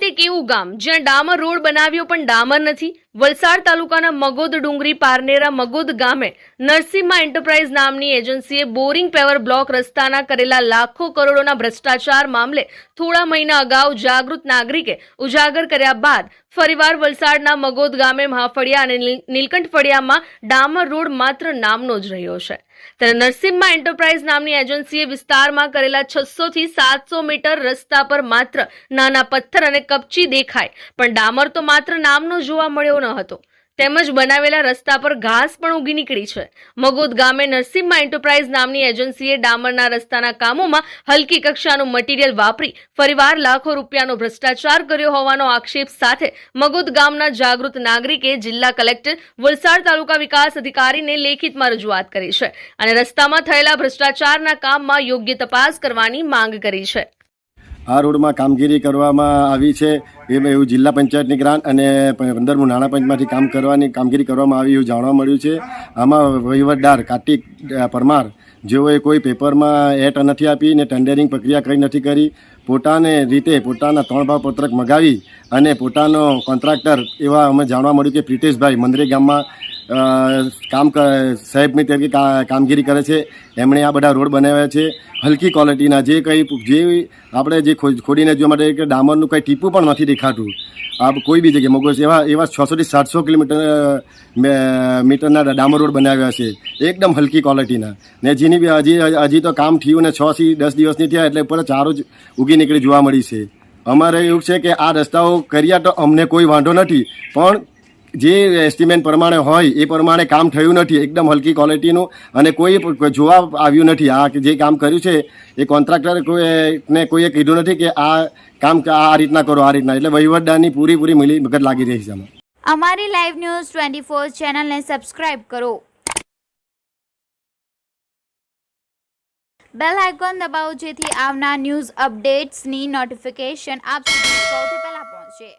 તે કેવું ગામ? જ્યાં ડામર રોડ બનાવ્યો પણ ડામર નથી? વલસાડ તાલુકાના મગોદ ડુંગરી પારનેરા મગોદ ગામે નરસિંહા એન્ટરપ્રાઇઝ નામની એજન્સીએ બોરિંગ પેવર બ્લોક રસ્તાના કરેલા લાખો કરોડોના ભ્રષ્ટાચાર મામલે થોડા મહિના અગાઉ જાગૃત નાગરિકે ઉજાગર કર્યા બાદ ફરીવાર વલસાડના મગોદ ગામે મહાફળિયા અને નીલકંઠ ફળિયામાં ડામર રોડ માત્ર નામનો જ રહ્યો છે. ત્યારે નરસિંહા એન્ટરપ્રાઇઝ નામની એજન્સીએ વિસ્તારમાં કરેલા છસો થી સાતસો મીટર રસ્તા પર માત્ર નાના પથ્થર અને કપચી દેખાય, પણ ડામર તો માત્ર નામનો જોવા મળ્યો ન હતો. તેમજ બનાવેલા રસ્તા પર ઘાસ પણ ઉગી નીકળી છે. મગોદ ગામે નરસિંહા એન્ટરપ્રાઇઝ નામની એજન્સીએ ડામરના રસ્તાના કામોમાં હલકી કક્ષાનું મટીરીયલ વાપરી ફરીવાર લાખો રૂપિયાનો ભ્રષ્ટાચાર કર્યો હોવાનો આક્ષેપ સાથે મગોદ ગામના જાગૃત નાગરિકે જિલ્લા કલેક્ટર વલસાડ તાલુકા વિકાસ અધિકારીને લેખિતમાં રજૂઆત કરી છે અને રસ્તામાં થયેલા ભ્રષ્ટાચારના કામમાં યોગ્ય તપાસ કરવાની માંગ કરી છે. આ રોડમાં કામગીરી કરવામાં આવી છે. એ એવું જિલ્લા પંચાયતની ગ્રાન્ટ અને પંદરમું નાણાં પંચમાંથી કામ કરવાની કામગીરી કરવામાં આવી એવું જાણવા મળ્યું છે. આમાં વહીવટદાર કાર્તિક પરમાર જેઓએ કોઈ પેપરમાં એટ નથી આપી ને ટેન્ડરિંગ પ્રક્રિયા કંઈ નથી કરી, પોતાને રીતે પોતાના ત્રણ ભાવ પત્રક મગાવી અને પોતાનો કોન્ટ્રાક્ટર એવા અમે જાણવા મળ્યું કે પ્રિતેશભાઈ મંદરે ગામમાં કામ સાહેબની તરીકે કામગીરી કરે છે. એમણે આ બધા રોડ બનાવ્યા છે. હલકી ક્વોલિટીના જે કંઈ, જે આપણે જે ખોડીને જોવા માટે કે ડામરનું કંઈ ટીપું પણ નથી દેખાતું. આ કોઈ બી જગ્યાએ મગોજ એવા એવા છસોથી સાતસો કિલોમીટર મીટરના ડામર રોડ બનાવ્યા છે. એકદમ હલકી ક્વોલિટીના. ને જેની બી હજી હજી તો કામ થયું ને છ થી દસ દિવસની થયા એટલે ઉપર ચારો જ ઉગી નીકળી જોવા મળી છે. અમારે એવું છે કે આ રસ્તાઓ કર્યા તો અમને કોઈ વાંધો નથી. પણ જે એસ્ટિમેટ પ્રમાણે હોય, એ પ્રમાણે કામ થયું નથી, એકદમ હલકી ક્વોલિટીનું અને કોઈ જોવા આવ્યું નથી. આ જે કામ કર્યું છે, એ કોન્ટ્રાક્ટર ને કોઈએ કીધું નથી કે આ કામ આ રીતના કરો, આ રીતના. એટલે વહીવટદારની પૂરીપૂરી મિલી મગજ લાગી રહી છે અમારી લાઈવ ન્યૂઝ ટ્વેન્ટી ફોર ચેનલને સબસ્ક્રાઈબ કરો. બેલ આઇકોન દબાવો જેથી આવનાર ન્યૂઝ અપડેટ્સની નોટિફિકેશન આપ સુધી સૌથી પહેલા પહોંચે.